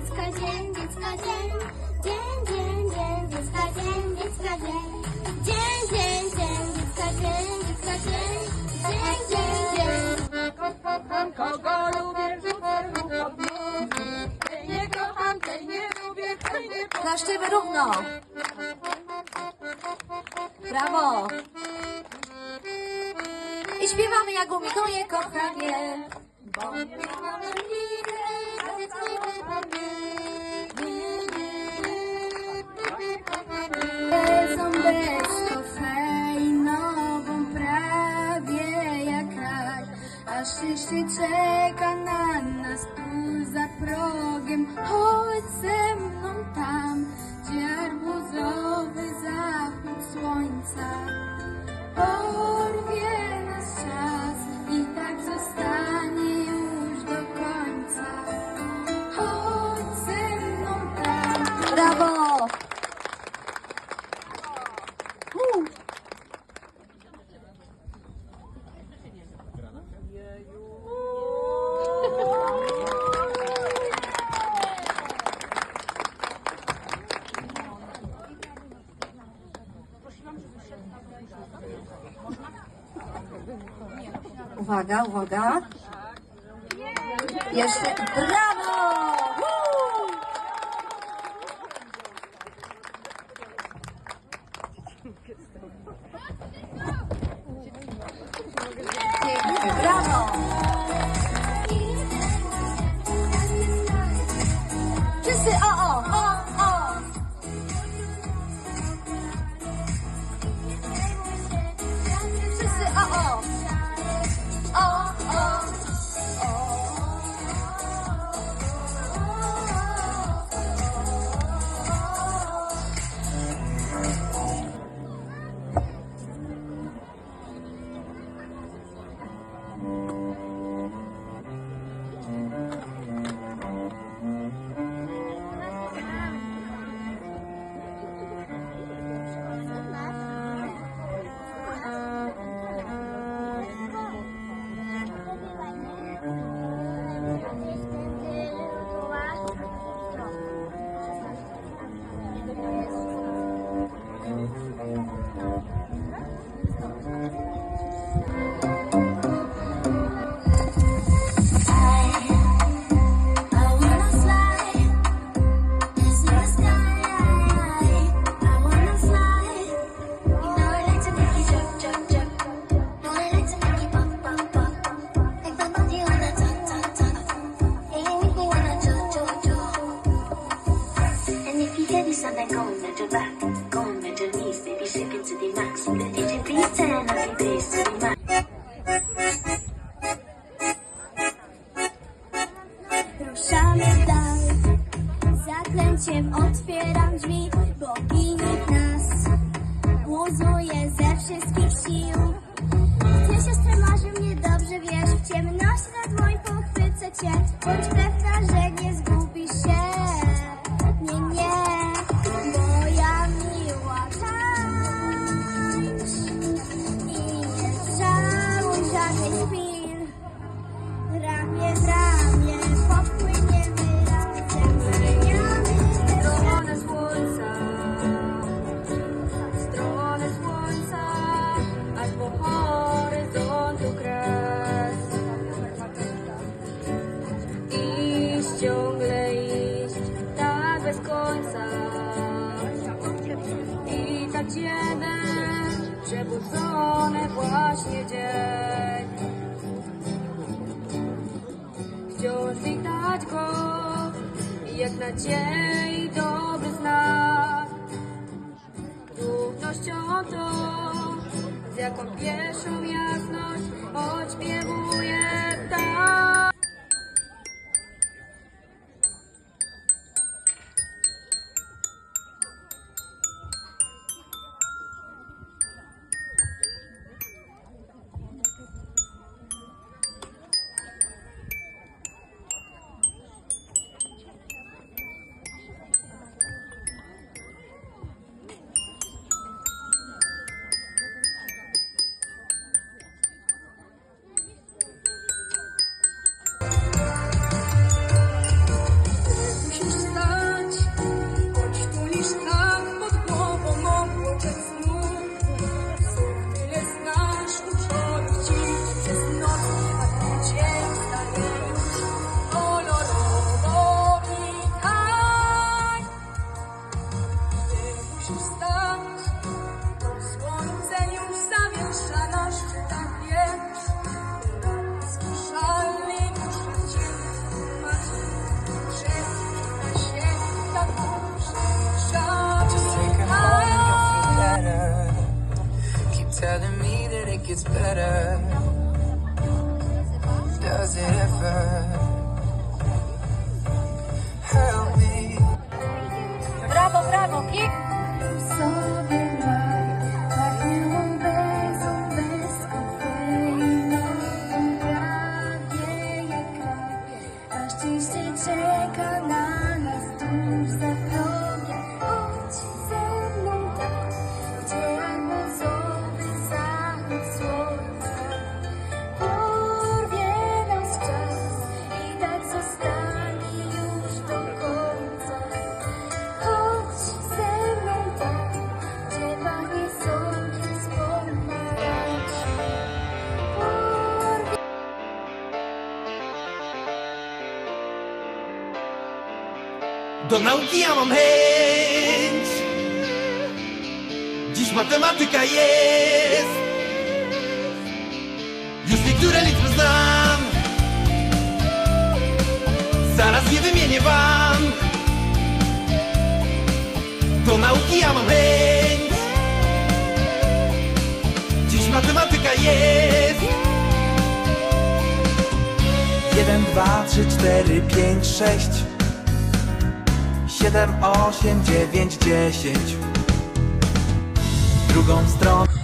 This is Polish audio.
dziecka dzień, dziecka dzień, dzień, dzień, dzień, dziecka dzień, dziecka dzień, dzień, dzień, dzień, dziecka dzień, dziecka dzień, dzień, dzień, dzień. Kogo lubię, super lubię, nie kocham, tej nie lubię, tej nie kocham. Na szczyby równo. Brawo. I śpiewamy Jagumiką je kochanie, bo nie kocham, Uwaga, uwaga. Jeszcze brawo! Go and bend your back. Go and bend your knees, baby, shake it to the max. The DJ please turn up the bass to the max. Zaklęciem otwieram drzwi, bo nikt nas łuzuje ze wszystkich sił. Ty siostrę marzy mnie dobrze wiesz, w ciemności na dłoń pochwycę cię. Bądź pewna, że nadziei dobry znak. Równością to, z jaką pierwszą jasność odśpiewuje gets better? Do nauki ja mam chęć. Dziś matematyka jest. Już niektóre liczby znam. Zaraz je wymienię wam. Do nauki ja mam chęć. Dziś matematyka jest. Jeden, dwa, trzy, cztery, pięć, sześć Siedem, osiem, dziewięć, dziesięć. Drugą stronę